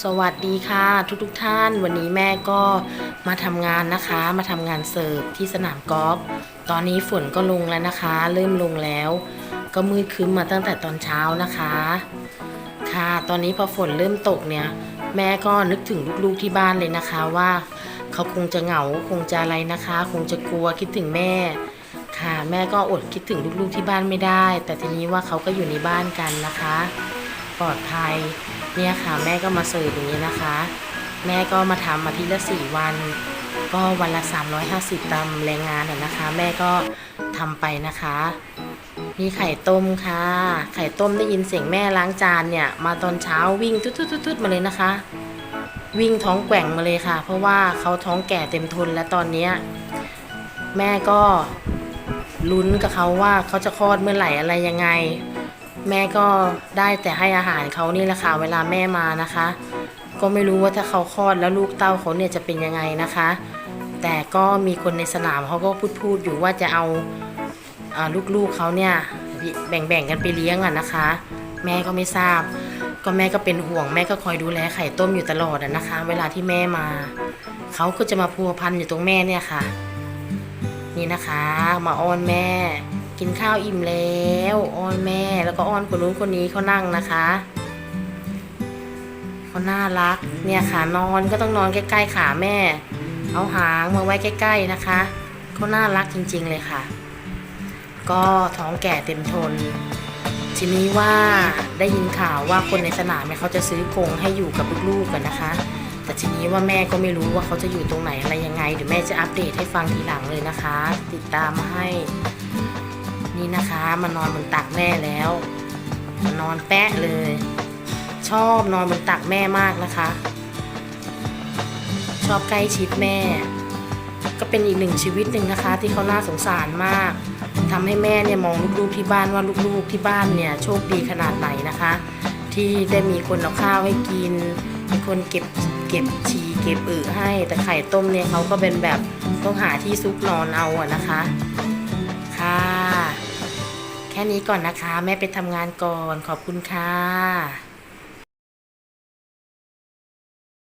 สวัสดีค่ะทุกทุกท่าน วันนี้แม่ก็มาทำงานนะคะ มาทำงานเสิร์ฟที่สนามกอล์ฟตอนนี้ฝนก็ลงแล้วนะคะ เริ่มลงแล้ว ก็มืดครึ้มมาตั้งแต่ตอนเช้านะคะ ค่ะ ตอนนี้พอฝนเริ่มตกเนี่ย แม่ก็นึกถึงลูกๆที่บ้านเลยนะคะว่า เขาคงจะเหงาคงจะอะไรนะคะ คงจะกลัวคิดถึงแม่ ค่ะ แม่ก็อดคิดถึงลูกๆที่บ้านไม่ได้ แต่ทีนี้ว่าเขาก็อยู่ในบ้านกันนะคะ ปลอดภัย เนี่ยค่ะแม่ก็มาเสิร์ฟอย่างนี้นะคะ แม่ก็มาทำอาทิตย์ละสี่วัน ก็วันละ 350ตามแรงงานน่ะนะคะ แม่ก็ทำไปนะคะมีไข่ต้มค่ะ ไข่ต้มได้ยินเสียงแม่ล้างจานเนี่ย มาตอนเช้าวิ่งทุดๆๆมาเลยนะคะ วิ่งท้องแกว่งมาเลยค่ะ เพราะว่าเขาท้องแก่เต็มทนแล้วตอนนี้แม่ก็ลุ้นกับเขาว่าเขาจะคลอดเมื่อไหร่อะไรยังไง แม่ก็ได้แต่ให้อาหารเขานี่แหละค่ะ เวลาแม่มานะคะ ก็ไม่รู้ว่าถ้าเขาคลอดแล้วลูกเต้าเขาเนี่ยจะเป็นยังไงนะคะ แต่ก็มีคนในสนามเขาก็พูดพูดๆอยู่ว่าจะเอาอาลูกๆเขาเนี่ยแบ่งๆกันไปเลี้ยงอะนะคะ แม่ก็ไม่ทราบ ก็แม่ก็เป็นห่วงแม่ก็คอยดูแลไข่ต้มอยู่ตลอดอะนะคะ เวลาที่แม่มาเขาก็จะมาพัวพันอยู่ตรงแม่เนี่ยค่ะ นี่นะคะ มาอ้อนแม่ กินข้าวอิ่มแล้วอ้อนแม่แล้วก็อ้อนคนนู้นคนนี้เขานั่งนะคะเขาน่ารักเนี่ยค่ะนอนก็ต้องนอนใกล้ๆขาแม่ เอาหางมาไว้ใกล้ ๆนะคะเขาน่ารักจริง ๆเลยค่ะ ก็ท้องแก่เต็มทน ทีนี้ว่าได้ยินข่าวว่าคนในสนามเนี่ยเขาจะซื้อกรงให้อยู่กับลูกๆกันนะคะ แต่ทีนี้ว่าแม่ก็ไม่รู้ว่าเขาจะอยู่ตรงไหนอะไรยังไงเดี๋ยวแม่จะอัปเดตให้ฟังทีหลังเลยนะคะ ติดตามมาให้ นี่นะคะ มานอนบนตักแม่แล้วมานอนแปะเลย ชอบนอนบนตักแม่มากนะคะ ชอบใกล้ชิดแม่ ก็เป็นอีกหนึ่งชีวิตหนึ่งนะคะ ที่เขาน่าสงสารมากทำให้แม่เนี่ยมองลูกๆที่บ้านว่าลูกๆที่บ้านเนี่ยโชคดีขนาดไหนนะคะ ที่ได้มีคนเอาข้าวให้กินมีคนเก็บเก็บฉี่เก็บอึให้ แต่ไข่ต้มเนี่ยเขาก็เป็นแบบต้องหาที่ซุกนอนเอาอะนะคะ นี้ก่อนนะคะ แม่ไปทำงานก่อนขอบคุณค่ะ